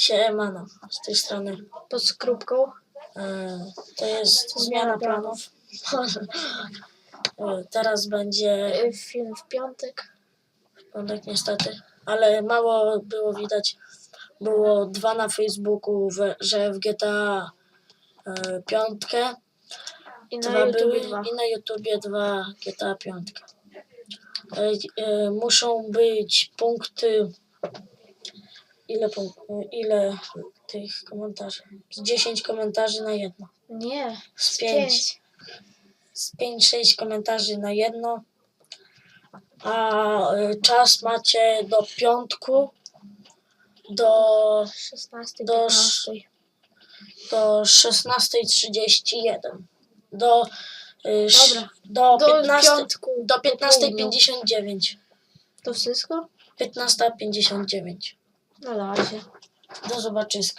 Siemano, z tej strony. Pod skrupką. E, to jest Zmiana planów. E, Teraz będzie Film w piątek. piątek niestety, ale mało było widać. Było dwa na Facebooku, w, że w GTA e, piątkę, I na dwa YouTube były dwa. i na YouTubie dwa GTA piątkę. E, e, muszą być punkty. Ile, punk- ile tych komentarzy? Z 10 komentarzy na jedno. Nie. Z z 5. Z 5-6 komentarzy na jedno. A y, czas macie do piątku do, 16, Do 15. do 16.31. Do, y, sz- Dobra. do, Do 15, piątku. do po południu. 15.59. To wszystko? 15.59. No razie. Do zobaczyska.